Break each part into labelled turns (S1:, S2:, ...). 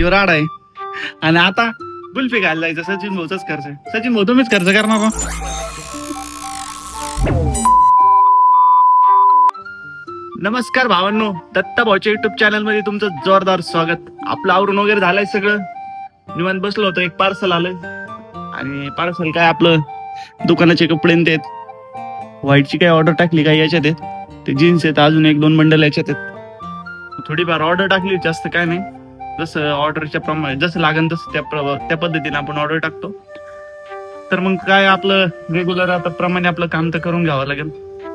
S1: युराड आहे. आणि आता गुल्फी घायला जायचं. सचिन भाऊचाच खर्च आहे. सचिन भाऊ तुम्हीच खर्च करणार नमस्कार भावांनो. दत्ता भाऊच्या युट्यूब चॅनलमध्ये तुमचं जोरदार स्वागत. आपलं आवरून वगैरे झालंय सगळं. निवांत बसलो होतो. एक पार्सल आलं आणि पार्सल काय आपलं? दुकानाचे कपडे न आहेत. व्हाईटची काय ऑर्डर टाकली काय याच्यात आहेत? ते जीन्स आहेत. अजून एक दोन बंडल याच्यात आहेत. थोडीफार ऑर्डर टाकली जास्त काय नाही. जसं ऑर्डरच्या प्रमाणे जसं लागेल तसं त्या प्र- त्या पद्धतीने आपण ऑर्डर टाकतो. तर मग काय आपलं रेग्युलर आता प्रमाणे आपलं काम तर करून घ्यावं लागेल.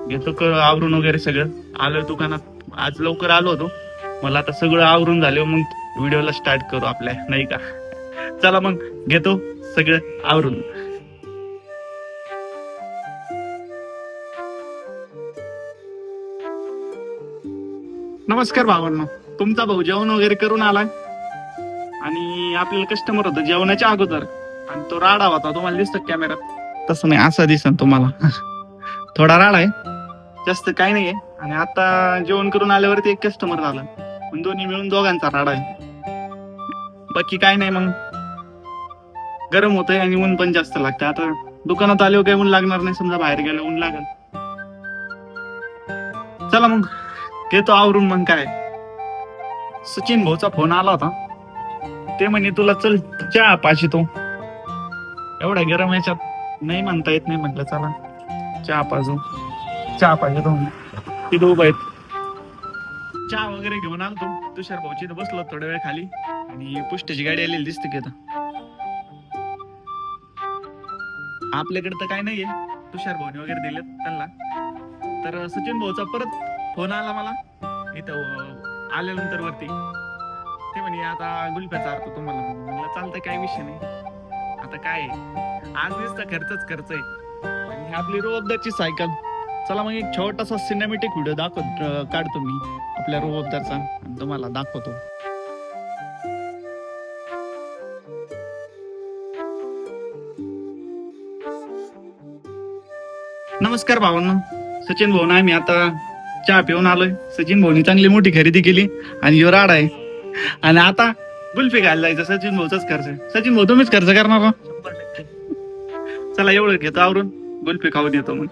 S1: घेतो क- आवरून वगैरे सगळं. आलं दुकानात आज लवकर आलो होतो. मला आता सगळं आवरून झालं मग व्हिडिओला स्टार्ट करू आपल्या नाही का? चला मग घेतो सगळं आवरून. नमस्कार भावांनो. तुमचा भाऊ जेवण वगैरे करून आलाय? आणि आपल्याला कस्टमर होतं जेवणाच्या अगोदर. आणि तो राडा होता तुम्हाला दिसतो कॅमेऱ्यात तसं नाही असा दिसन तुम्हाला. थोडा राडा आहे. जास्त काही नाहीये. आणि आता जेवण करून आल्यावरती एक कस्टमर झाला. पण दोन्ही मिळून दोघांचा राडा आहे. बाकी काय नाही मग. गरम होतंय आणि ऊन पण जास्त लागतं आता दुकानात आल्यावर काही ऊन लागणार नाही समजा बाहेर गेलं ऊन लागल. चला मग. घेतो आवरून मग काय. सचिन भाऊचा फोन आला होता. ते म्हणे तुला चल चहा पाशी तो एवढा गरम याच्यात नाही म्हणता येत नाही म्हटलं चला चहा पाजू. चहा पाहिजे तो तिथं उभा आहेत. चहा वगैरे घेऊन आलो तो तुषार भाऊची इथं बसलो थोड्या वेळ खाली आणि पुष्टाची गाडी आलेली दिसते की आता. आपल्याकडे तर काय नाहीये. तुषार भाऊने वगैरे दिलेत त्यांना. तर सचिन भाऊचा परत फोन आला मला. इथं आल्यानंतर वरती ते म्हणे आता गुलप्या चारतो तुम्हाला म्हणलं चालतं काय विषय नाही. आता काय आहे? आज दिसता खर्चच खर्च आहे. आणि ही आपली रोबदारची सायकल चला मग एक छोटासा सिनेमॅटिक व्हिडिओ दाखव अं, काढतो मी आपल्या रोबदारचा आणि तुम्हाला दाखवतो. नमस्कार भावांनो. सचिन भाऊ ना मी आता चहा पिऊन आलोय. सचिन भाऊनी चांगली मोठी खरेदी केली आणि यो राड आहे. आणि आता गुल्फी घायला जायचं सचिन भाऊचाच खर्च सचिन भाऊ तुम्हीच खर्च करणार हो? चला एवढं घेतो आवरून. गुल्फी खाऊन येतो मग